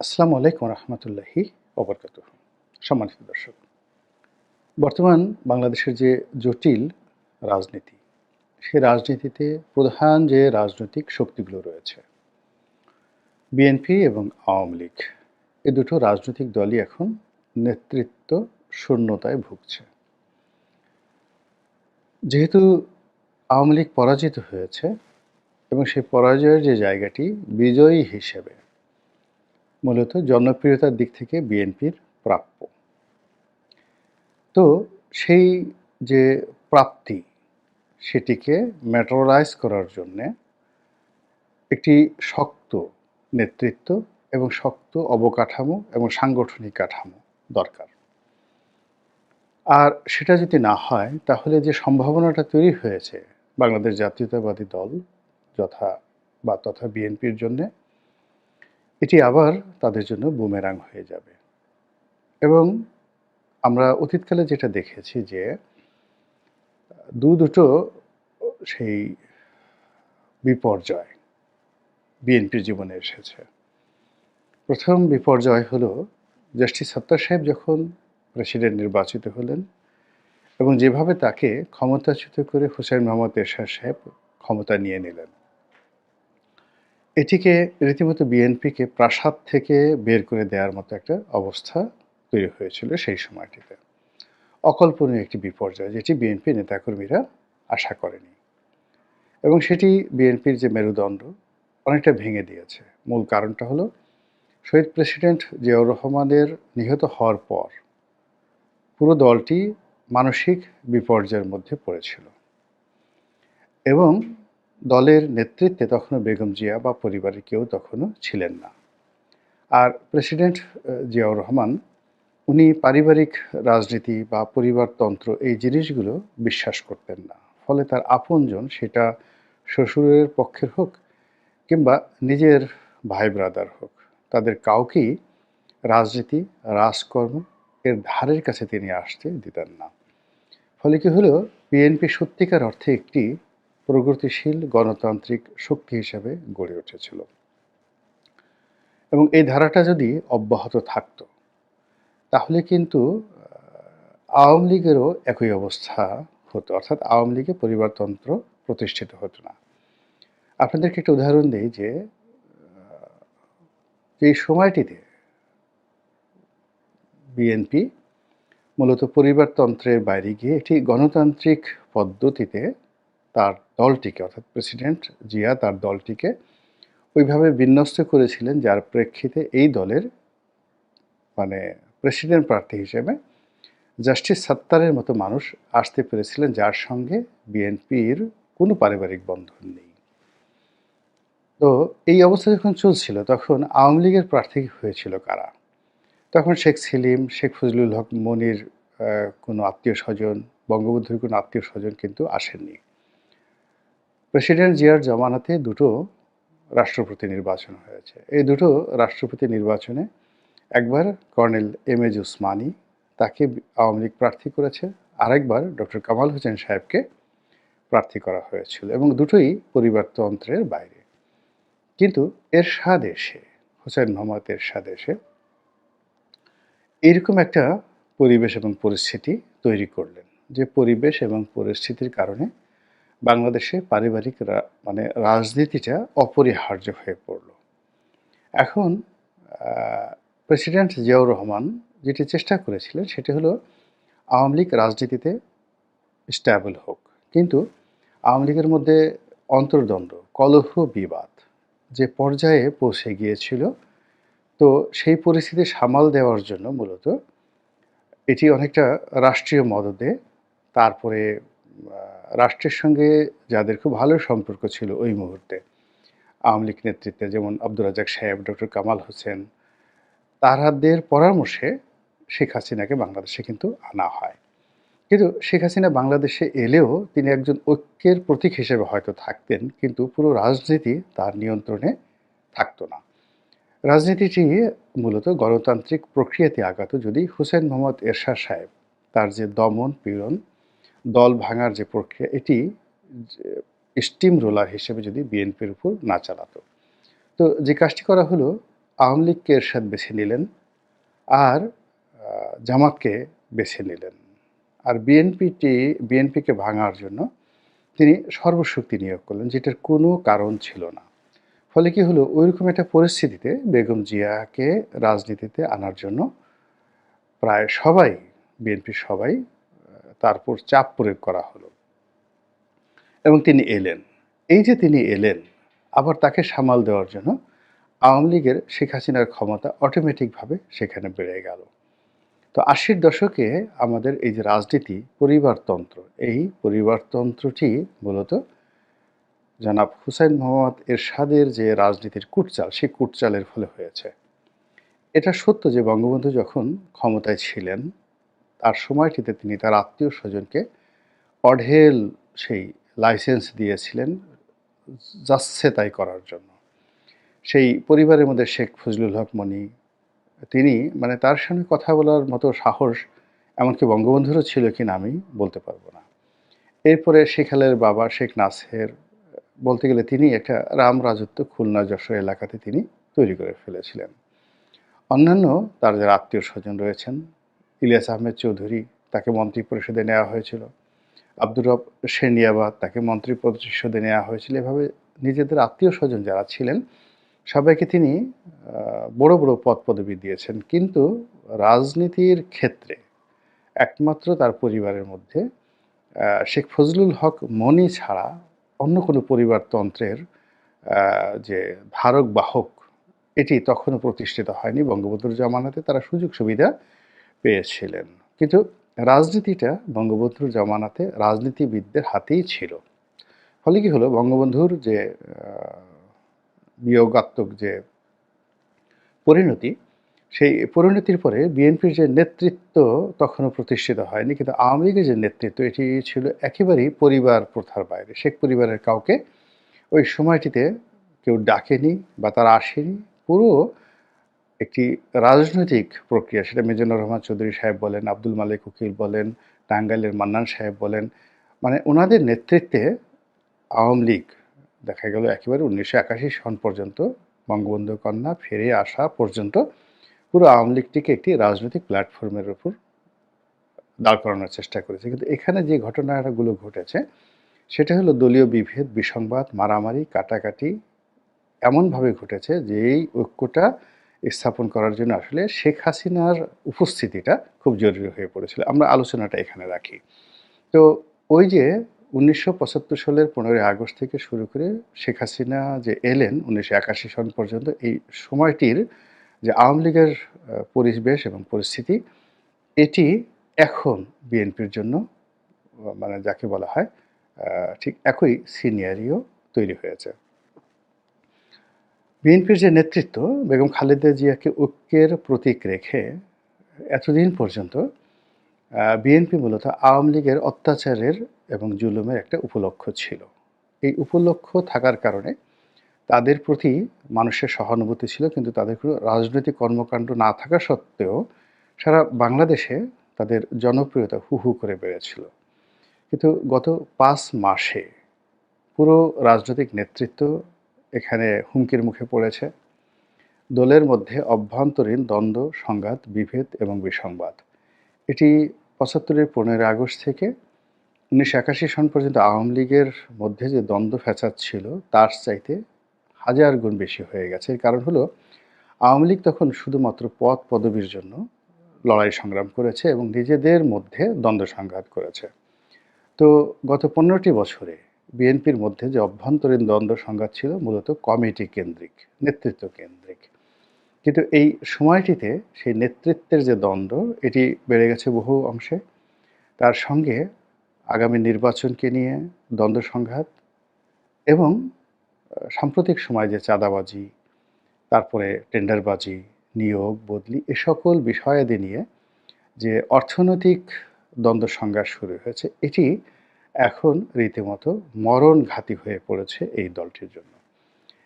আসসালামু আলাইকুম রহমতুল্লাহি অবরকাত সম্মানিত দর্শক, বর্তমান বাংলাদেশের যে জটিল রাজনীতি, সেই রাজনীতিতে প্রধান যে রাজনৈতিক শক্তিগুলো রয়েছে, বিএনপি এবং আওয়ামী লীগ, এ দুটো রাজনৈতিক দলই এখন নেতৃত্ব শূন্যতায় ভুগছে। যেহেতু আওয়ামী লীগ পরাজিত হয়েছে এবং সেই পরাজয়ের যে জায়গাটি বিজয়ী হিসেবে মূলত জনপ্রিয়তার দিক থেকে বিএনপির প্রাপ্য। তো সেই যে প্রাপ্তি, সেটিকে ম্যাটারাইজ করার জন্যে একটি শক্ত নেতৃত্ব এবং শক্ত অবকাঠামো এবং সাংগঠনিক কাঠামো দরকার। আর সেটা যদি না হয়, তাহলে যে সম্ভাবনাটা তৈরি হয়েছে বাংলাদেশ জাতীয়তাবাদী দল যথা বা তথা বিএনপির জন্যে এটি আবার তাদের জন্য বুমেরাং হয়ে যাবে। এবং আমরা অতীতকালে যেটা দেখেছি যে, দু দুটো সেই বিপর্যয় বিএনপির জীবনে এসেছে। প্রথম বিপর্যয় হলো জাস্টিস সত্তার সাহেব যখন প্রেসিডেন্ট নির্বাচিত হলেন এবং যেভাবে তাকে ক্ষমতাচ্যুত করে হুসেন মোহাম্মদ এরশাদ সাহেব ক্ষমতা নিয়ে নিলেন। এটিকে রীতিমতো বিএনপিকে প্রাসাদ থেকে বের করে দেওয়ার মতো একটা অবস্থা তৈরি হয়েছিল সেই সময়টিতে। অকল্পনীয় একটি বিপর্যয় যেটি বিএনপি নেতাকর্মীরা আশা করেনি। এবং সেটি বিএনপির যে মেরুদণ্ড অনেকটা ভেঙে দিয়েছে। মূল কারণটা হলো, শহীদ প্রেসিডেন্ট জিয়াউর রহমানের নিহত হওয়ার পর পুরো দলটি মানসিক বিপর্যয়ের মধ্যে পড়েছিল। এবং দলের নেতৃত্বে তখনও বেগম জিয়া বা পরিবারের কেউ তখনও ছিলেন না। আর প্রেসিডেন্ট জিয়াউর রহমান, উনি পারিবারিক রাজনীতি বা পরিবারতন্ত্র এই জিনিসগুলো বিশ্বাস করতেন না। ফলে তার আপনজন সেটা শ্বশুরের পক্ষের হোক কিংবা নিজের ভাই ব্রাদার হোক, তাদের কাউকেই রাজনীতি, রাজকর্ম এর ধারের কাছে তিনি আসতে দিতেন না। ফলে কি হলো? বিএনপি সত্যিকার অর্থে একটি প্রগতিশীল গণতান্ত্রিক শক্তি হিসেবে গড়ে উঠেছিল। এবং এই ধারাটা যদি অব্যাহত থাকত, তাহলে কিন্তু আওয়ামী লীগেরও একই অবস্থা হতো। অর্থাৎ আওয়ামী লীগে পরিবারতন্ত্র প্রতিষ্ঠিত হতো না। আপনাদেরকে একটা উদাহরণ দিই যে এই সময়টিতে বিএনপি মূলত পরিবারতন্ত্রের বাইরে গিয়ে একটি গণতান্ত্রিক পদ্ধতিতে তার দলটিকে, অর্থাৎ প্রেসিডেন্ট জিয়া তার দলটিকে ওইভাবে বিন্যস্ত করেছিলেন যার প্রেক্ষিতে এই দলের মানে প্রেসিডেন্ট প্রার্থী হিসেবে জাস্টিস সত্তারের মতো মানুষ আসতে পেরেছিলেন, যার সঙ্গে বিএনপির কোনো পারিবারিক বন্ধন নেই। তো এই অবস্থা যখন চলছিল, তখন আওয়ামী লীগের প্রার্থী হয়েছিল কারা? তখন শেখ সেলিম, শেখ ফজলুল হক মনির কোনো আত্মীয় স্বজন, বঙ্গবন্ধুর কোনো আত্মীয় স্বজন কিন্তু আসেননি। প্রেসিডেন্ট জিয়ার জমানাতে দুটো রাষ্ট্রপতি নির্বাচন হয়েছে। এই দুটো রাষ্ট্রপতি নির্বাচনে একবার কর্নেল এম এজ উসমানী তাকে আওয়ামী লীগ প্রার্থী করেছে। আরেকবার ডক্টর কামাল হোসেন সাহেবকে প্রার্থী করা হয়েছিল এবং দুটোই পরিবারতন্ত্রের বাইরে। কিন্তু এর এসে, হোসেন মোহাম্মদ এর এসে এরকম একটা পরিবেশ এবং পরিস্থিতি তৈরি করলেন, যে পরিবেশ এবং পরিস্থিতির কারণে বাংলাদেশে পারিবারিক মানে রাজনীতিটা অপরিহার্য হয়ে পড়ল। এখন প্রেসিডেন্ট জিয়াউর রহমান যেটি চেষ্টা করেছিলেন সেটি হলো আওয়ামী লীগ রাজনীতিতে স্ট্যাবল হোক। কিন্তু আওয়ামী লীগের মধ্যে অন্তর্দ্বন্দ্ব, কলহ, বিবাদ যে পর্যায়ে পৌঁছে গিয়েছিল, তো সেই পরিস্থিতি সামাল দেওয়ার জন্য মূলত এটি অনেকটা রাষ্ট্রীয় মদদে তারপরে রাষ্ট্রের সঙ্গে যাদের খুব ভালো সম্পর্ক ছিল ওই মুহূর্তে, আওয়ামী লীগ নেতৃত্বে যেমন আব্দুর রাজাক সাহেব, ডক্টর কামাল হোসেন, তারাদের পরামর্শে শেখ হাসিনাকে বাংলাদেশে কিন্তু আনা হয়। কিন্তু শেখ হাসিনা বাংলাদেশে এলেও তিনি একজন ঐক্যের প্রতীক হিসেবে হয়তো থাকতেন, কিন্তু পুরো রাজনীতি তার নিয়ন্ত্রণে থাকতো না। রাজনীতিটি মূলত গণতান্ত্রিক প্রক্রিয়াতে আগাত যদি হুসেন মোহাম্মদ এরশাদ সাহেব তার যে দমন পীড়ন দল ভাঙার যে প্রক্রিয়া, এটি স্টিম রোলার হিসেবে যদি বিএনপির উপর না চালাতো। তো যে কাজটি করা হলো, আওয়ামী লীগকে এরশাদ বেছে নিলেন আর জামাতকে বেছে নিলেন। আর বিএনপিটি বিএনপিকে ভাঙার জন্য তিনি সর্বশক্তি নিয়োগ করলেন, যেটার কোনো কারণ ছিল না। ফলে কি হলো, ওইরকম একটা পরিস্থিতিতে বেগম জিয়াকে রাজনীতিতে আনার জন্য প্রায় সবাই বিএনপির সবাই তার উপর চাপ প্রয়োগ করা হলো। এবং তিনি এলেন। এই যে তিনি এলেন, আবার তাকে সামাল দেওয়ার জন্য আওয়ামী লীগের শেখ হাসিনার ক্ষমতা অটোমেটিকভাবে সেখানে বেড়ে গেল। তো আশির দশকে আমাদের এই যে রাজনীতি পরিবারতন্ত্র এই পরিবারতন্ত্রটি মূলত জনাব হুসাইন মোহাম্মদ এরশাদের যে রাজনীতির কুটচাল, সেই কুটচালের ফলে হয়েছে। এটা সত্য যে বঙ্গবন্ধু যখন ক্ষমতায় ছিলেন তার সময়টিতে তিনি তার আত্মীয় স্বজনকে অঢেল সেই লাইসেন্স দিয়েছিলেন যাচ্ছে তাই করার জন্য। সেই পরিবারের মধ্যে শেখ ফজলুল হক মনি তিনি মানে তার সঙ্গে কথা বলার মতো সাহস এমনকি বঙ্গবন্ধুরও ছিল কিনা আমি বলতে পারব না। এরপরে শেখ আলের বাবা শেখ নাসের, বলতে গেলে তিনি একটা রাম রাজত্ব খুলনা যশোর এলাকাতে তিনি তৈরি করে ফেলেছিলেন। অন্যান্য তার যারা আত্মীয় স্বজন রয়েছেন ইলিয়াস আহমেদ চৌধুরী তাকে মন্ত্রী পরিষদে নেওয়া হয়েছিল। আব্দুর রব সেনিয়াবাদ তাকে মন্ত্রী পরিষদে নেওয়া হয়েছিল। এভাবে নিজেদের আত্মীয় স্বজন যারা ছিলেন, সবাইকে তিনি বড় বড় পদ পদবি দিয়েছেন। কিন্তু রাজনীতির ক্ষেত্রে একমাত্র তার পরিবারের মধ্যে শেখ ফজলুল হক মনি ছাড়া অন্য কোনো পরিবারতন্ত্রের যে ধারক বাহক, এটি তখনও প্রতিষ্ঠিত হয়নি। বঙ্গবন্ধুর জামানাতে তারা সুযোগ সুবিধা পেয়েছিলেন। কিন্তু রাজনীতিটা বঙ্গবন্ধুর জামানাতে রাজনীতিবিদদের হাতেই ছিল। ফলে কি হলো? বঙ্গবন্ধুর যে বিয়োগাত্মক যে পরিণতি, সেই পরিণতির পরে বিএনপির যে নেতৃত্ব তখনও প্রতিষ্ঠিত হয়নি। কিন্তু আওয়ামী লীগের যে নেতৃত্ব, এটি ছিল একেবারেই পরিবার প্রথার বাইরে। শেখ পরিবারের কাউকে ওই সময়টিতে কেউ ডাকেনি বা তারা আসেনি। পুরো একটি রাজনৈতিক প্রক্রিয়া, সেটা মিজানুর রহমান চৌধুরী সাহেব বলেন, আব্দুল মালিক উকিল বলেন, টাঙ্গাইলের মান্নান সাহেব বলেন মানে ওনাদের নেতৃত্বে আওয়ামী লীগ দেখা গেল একেবারে উনিশশো একাশি সন পর্যন্ত বঙ্গবন্ধু কন্যা ফিরে আসা পর্যন্ত পুরো আওয়ামী লীগটিকে একটি রাজনৈতিক প্ল্যাটফর্মের উপর দাঁড় করানোর চেষ্টা করেছে। কিন্তু এখানে যে ঘটনাগুলো ঘটেছে, সেটা হলো দলীয় বিভেদ, বিসংবাদ, মারামারি, কাটাকাটি এমনভাবে ঘটেছে যে এই ঐক্যটা স্থাপন করার জন্য আসলে শেখ হাসিনার উপস্থিতিটা খুব জরুরি হয়ে পড়েছিল। আমরা আলোচনাটা এখানে রাখি। তো ওই যে উনিশশো পঁচাত্তর সালের পনেরোই আগস্ট থেকে শুরু করে শেখ হাসিনা যে এলেন উনিশশো একাশি সন পর্যন্ত, এই সময়টির যে আওয়ামী লীগের পরিবেশ এবং পরিস্থিতি, এটি এখন বিএনপির জন্য মানে যাকে বলা হয় ঠিক একই সিনিয়রিও তৈরি হয়েছে। বিএনপির যে নেতৃত্ব, বেগম খালেদা জিয়াকে ঐক্যের প্রতীক রেখে এতদিন পর্যন্ত বিএনপি মূলত আওয়ামী লীগের অত্যাচারের এবং জুলুমের একটা উপলক্ষ ছিল। এই উপলক্ষ থাকার কারণে তাদের প্রতি মানুষের সহানুভূতি ছিল, কিন্তু তাদের কোনো রাজনৈতিক কর্মকাণ্ড না থাকা সত্ত্বেও সারা বাংলাদেশে তাদের জনপ্রিয়তা হু হু করে বেড়েছিল। কিন্তু গত পাঁচ মাসে পুরো রাজনৈতিক নেতৃত্ব এখানে হুমকির মুখে পড়েছে। দলের মধ্যে অভ্যন্তরীণ দ্বন্দ্ব, সংঘাত, বিভেদ এবং বিসংবাদ। এটি পঁচাত্তরের পনেরোই আগস্ট থেকে উনিশশো একাশি সন পর্যন্ত আওয়ামী লীগের মধ্যে যে দ্বন্দ্ব ফ্যাচাদ ছিল, তার চাইতে হাজার গুণ বেশি হয়ে গেছে। এর কারণ হলো, আওয়ামী লীগ তখন শুধুমাত্র পদ পদবীর জন্য লড়াই সংগ্রাম করেছে এবং নিজেদের মধ্যে দ্বন্দ্ব সংঘাত করেছে। তো গত পনেরোটি বছরে বিএনপির মধ্যে যে অভ্যন্তরীণ দ্বন্দ্ব সংঘাত ছিল মূলত কমিটি কেন্দ্রিক, নেতৃত্ব কেন্দ্রিক। কিন্তু এই সময়টিতে সেই নেতৃত্বের যে দ্বন্দ্ব, এটি বেড়ে গেছে বহু অংশে। তার সঙ্গে আগামী নির্বাচনকে নিয়ে দ্বন্দ্ব সংঘাত এবং সাম্প্রতিক সময় যে চাঁদাবাজি, তারপরে টেন্ডারবাজি, নিয়োগ, বদলি, এ সকল বিষয়াদি নিয়ে যে অর্থনৈতিক দ্বন্দ্ব সংঘাত শুরু হয়েছে, এটি এখন রীতিমতো মরণঘাতী হয়ে পড়েছে এই দলটির জন্য।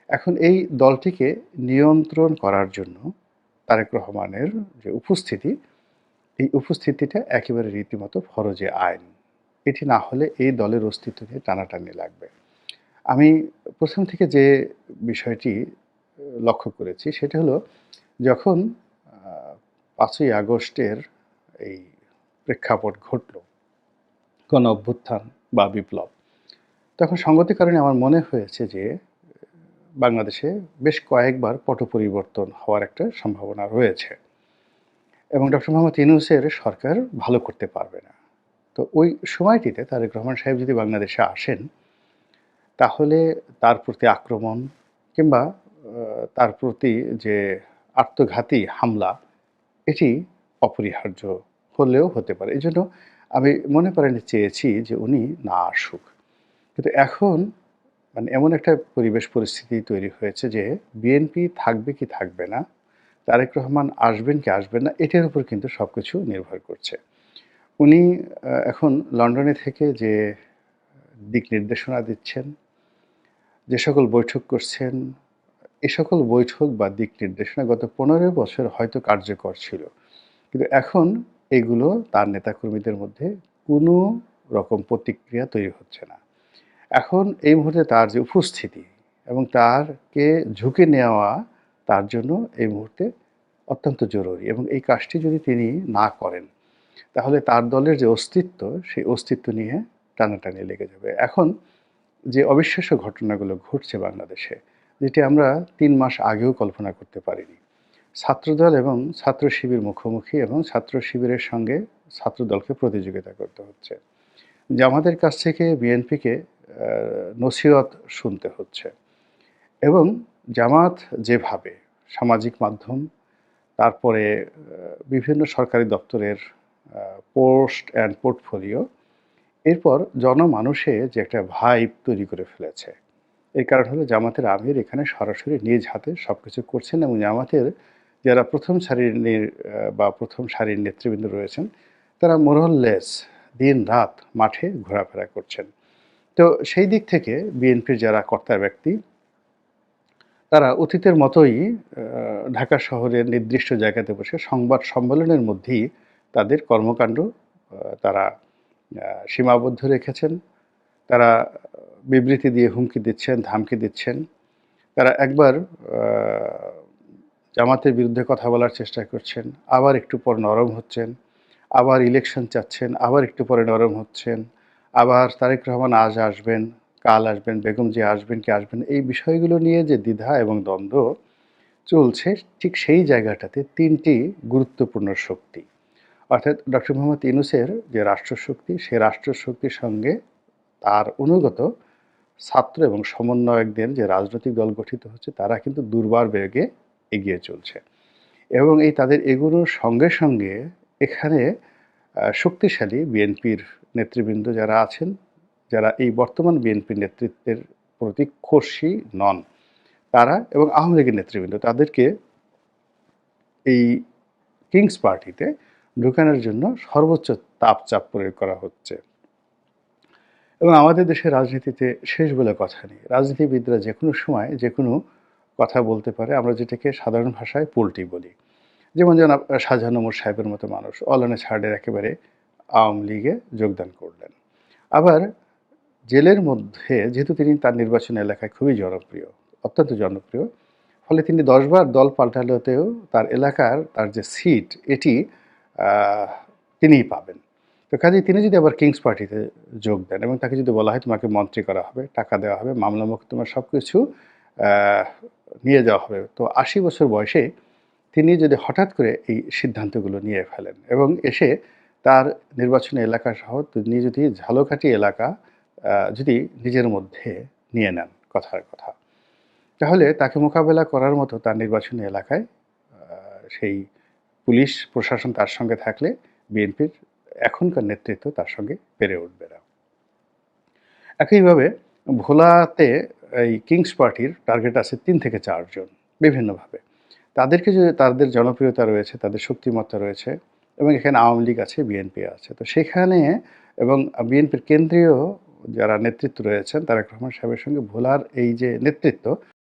এখন এই দলটিকে নিয়ন্ত্রণ করার জন্য তারেক রহমানের যে উপস্থিতি, এই উপস্থিতিটা একেবারে রীতিমতো ফরজে আইন। এটি না হলে এই দলের অস্তিত্ব নিয়ে টানাটানি লাগবে। আমি প্রথম থেকে যে বিষয়টি লক্ষ্য করেছি সেটা হলো যখন পাঁচই আগস্টের এই প্রেক্ষাপট ঘটল গণ অভ্যুত্থান বা বিপ্লব। তখন সঙ্গতির কারণে আমার মনে হয়েছে যে, বাংলাদেশে বেশ কয়েকবার পট পরিবর্তন হওয়ার একটা সম্ভাবনা রয়েছে। এবং ডক্টর মোহাম্মদ ইউনুসের সরকার ভালো করতে পারবে না। তো ওই সময়টিতে তারেক রহমান সাহেব যদি বাংলাদেশে আসেন, তাহলে তার প্রতি আক্রমণ কিংবা তার প্রতি যে আত্মঘাতী হামলা, এটি অপরিহার্য হলেও হতে পারে। এই জন্য আমি মনে করেন চেয়েছি যে উনি না আসুক। কিন্তু এখন মানে এমন একটা পরিবেশ পরিস্থিতি তৈরি হয়েছে যে বিএনপি থাকবে কি থাকবে না, তারেক রহমান আসবেন কি আসবেন না, এটার উপর কিন্তু সব কিছু নির্ভর করছে। উনি এখন লন্ডনে থেকে যে দিক নির্দেশনা দিচ্ছেন, যে সকল বৈঠক করছেন, এ সকল বৈঠক বা দিক নির্দেশনা গত পনেরো বছর হয়তো কার্যকর ছিল। কিন্তু এখন এগুলো তার নেতাকর্মীদের মধ্যে কোনো রকম প্রতিক্রিয়া তৈরি হচ্ছে না। এখন এই মুহূর্তে তার যে উপস্থিতি এবং তারকে ঝুঁকে নেওয়া তার জন্য এই মুহূর্তে অত্যন্ত জরুরি এবং এই কাজটি যদি তিনি না করেন, তাহলে তার দলের যে অস্তিত্ব, সেই অস্তিত্ব নিয়ে টানাটানি লেগে যাবে। এখন যে অবিশ্বাস্য ঘটনাগুলো ঘটছে বাংলাদেশে, যেটি আমরা তিন মাস আগেও কল্পনা করতে পারিনি ছাত্রদল এবং ছাত্র শিবির মুখোমুখি এবং ছাত্র শিবিরের সঙ্গে ছাত্রদলকে প্রতিযোগিতা করতে হচ্ছে। জামাতের কাছ থেকে বিএনপিকে নসিহত শুনতে হচ্ছে এবং জামাত যেভাবে সামাজিক মাধ্যম, তারপরে বিভিন্ন সরকারি দপ্তরের পোস্ট অ্যান্ড পোর্টফোলিও, এরপর জনমানুষে যে একটা ভাইব তৈরি করে ফেলেছে। এর কারণ হলো জামাতের আমির এখানে সরাসরি নিজ হাতে সব কিছু করছেন এবং জামাতের যারা প্রথম সারির বা প্রথম সারির নেতৃবৃন্দ রয়েছেন, তারা মোরহল্লেস দিন রাত মাঠে ঘোরাফেরা করছেন। তো সেই দিক থেকে বিএনপির যারা কর্তা ব্যক্তি, তারা অতীতের মতোই ঢাকা শহরের নির্দিষ্ট জায়গাতে বসে সংবাদ সম্মেলনের মধ্যেই তাদের কর্মকাণ্ড তারা সীমাবদ্ধ রেখেছেন। তারা বিবৃতি দিয়ে হুমকি দিচ্ছেন, ধামকি দিচ্ছেন। তারা একবার জামাতের বিরুদ্ধে কথা বলার চেষ্টা করছেন, আবার একটু পর নরম হচ্ছেন, আবার ইলেকশন চাচ্ছেন, আবার একটু পরে নরম হচ্ছেন, আবার তারেক রহমান আজ আসবেন, কাল আসবেন, বেগম যে আসবেন কি আসবেন, এই বিষয়গুলো নিয়ে যে দ্বিধা এবং দ্বন্দ্ব চলছে, ঠিক সেই জায়গাটাতে তিনটি গুরুত্বপূর্ণ শক্তি। অর্থাৎ ডক্টর মোহাম্মদ ইনুসের যে রাষ্ট্রশক্তি, সে রাষ্ট্রশক্তির সঙ্গে তার অনুগত ছাত্র এবং সমন্বয়কদের যে রাজনৈতিক দল গঠিত হচ্ছে, তারা কিন্তু দুর্বার বেগে এগিয়ে চলছে। এবং এই তাদের এগুলোর সঙ্গে সঙ্গে এখানে শক্তিশালী বিএনপির নেতৃবৃন্দ যারা আছেন, যারা এই বর্তমান বিএনপির নেতৃত্বের প্রতি খুশি নন, তারা এবং আওয়ামী লীগের নেতৃবৃন্দ তাদেরকে এই কিংস পার্টিতে ঢুকানোর জন্য সর্বোচ্চ তাপ চাপ প্রয়োগ করা হচ্ছে। এবং আমাদের দেশের রাজনীতিতে শেষ বলে কথা নেই। রাজনীতিবিদরা যে কোনো সময় যে কোনো কথা বলতে পারে, আমরা যেটাকে সাধারণ ভাষায় পোল্টি বলি। যেমন যেন শাহজাহান ওমর সাহেবের মতো মানুষ অলানে ছাড়ের একেবারে আওয়ামী লীগে যোগদান করলেন। আবার জেলের মধ্যে যেহেতু তিনি তার নির্বাচন এলাকায় খুবই জনপ্রিয়, অত্যন্ত জনপ্রিয়, ফলে তিনি দশবার দল পাল্টালেতেও তার এলাকার তার যে সিট, এটি তিনিই পাবেন। তো কাজেই তিনি যদি আবার কিংস পার্টিতে যোগ দেন এবং তাকে যদি বলা হয় তোমাকে মন্ত্রী করা হবে, টাকা দেওয়া হবে, মামলা তোমার সব কিছু নিয়ে যাওয়া হবে। তো আশি বছর বয়সে তিনি যদি হঠাৎ করে এই সিদ্ধান্তগুলো নিয়ে ফেলেন এবং এসে তার নির্বাচনী এলাকা সহ তিনি যদি ঝালকাঠি এলাকা যদি নিজের মধ্যে নিয়ে নেন কথার কথা, তাহলে তাকে মোকাবেলা করার মতো তার নির্বাচনী এলাকায় সেই পুলিশ, প্রশাসন তার সঙ্গে থাকলে বিএনপির এখনকার নেতৃত্ব তার সঙ্গে পেরে উঠবে না। একইভাবে ভোলাতে এই কিংস পার্টির টার্গেট আছে তিন থেকে চারজন বিভিন্নভাবে। তাদেরকে যদি তাদের জনপ্রিয়তা রয়েছে, তাদের শক্তিমত্তা রয়েছে এবং এখানে আওয়ামী লীগ আছে বিএনপি আছে। তো সেখানে এবং বিএনপির কেন্দ্রীয় যারা নেতৃত্ব রয়েছেন, তারেক রহমান সাহেবের সঙ্গে ভোলার এই যে নেতৃত্ব